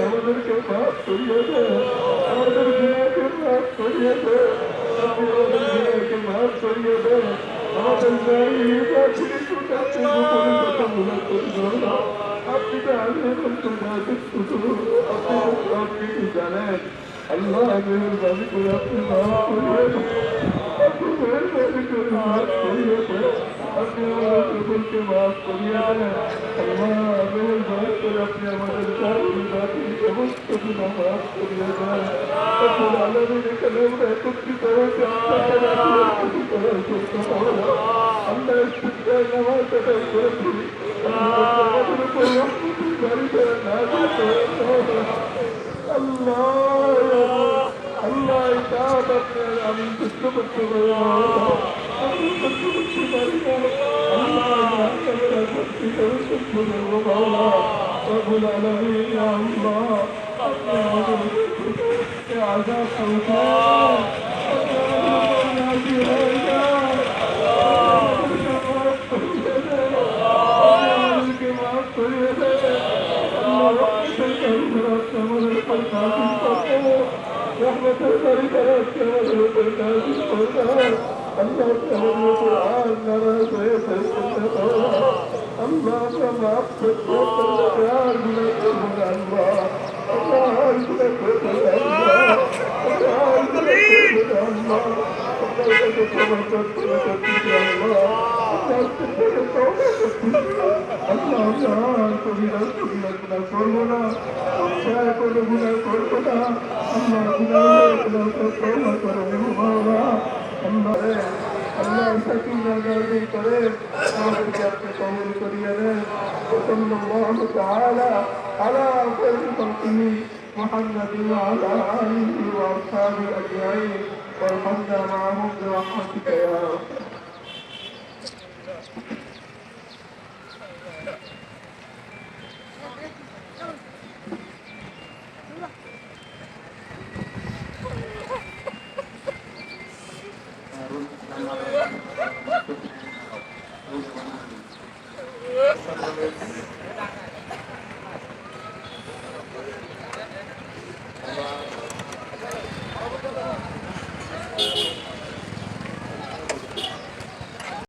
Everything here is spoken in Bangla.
আমাদেরকে মাফ করিয়ে দেন আমাদের গুনাহকে মাফ করিয়ে আপনি আমাদের গুনাহকে মাফ করিয়ে দেন আমাদের গাড়ি কাছে কাছে গোপনে কথা মনে করি না আপনি কিছু জানেন আল্লাহ মেহরবানি করে আপনি মাফ দেন আপনি মেহরবানি করে মাফ করিয়ে আপনি আমাদের সকলকে মাফ করিয়ে দেন আল্লাহ মেহরবানি করে আপনি আমাদের জাতি জাতি সমস্ত গুণা মাফ করিয়ে দেন আপনি আলমের এখানে আমরা একত্রিত হয়েছে আমরা শিক্ষায় নামাজ আদায় করেছি আমাদের উপর আমি সহ্য করতে পারি আমি সহ্য করতে পারি আল্লাহ আল্লাহ আপনি রহমতের বাড়ি করে আমাদের উপর নাজিল করো আল্লাহ আমাদের উপর আর নারাজ ফেলতে পারো আল্লাহ আমরা মাফ করতে করতে আর গুণা করব না আল্লাহ আল্লাহ আর গুণা করব না আল্লাহ আল্লাহ আর গুণা করবো না আল্লাহ আল্লাহ কাছে ক্ষমা করতে করতে আল্লাহ আল্লাহ থেকে তওবা করতে আল্লাহ আমরা আর কবিরা কবিরা গুণা করবো না ইচ্ছায় কোনো গুণা করবো না আল্লাহ গুণা হয়ে গুণা তওবা করে নেবো মাওলা আল্লাহ রে আল্লাহ সাকিনা গার্দি করে আমাদেরকে আপনি কবুল করিয়ে দেন وصلى الله تعالى على خير خلقه محمد وعلى اله واصحابه اجمعين وارحمنا معهم برحمتك يا رب Gracias.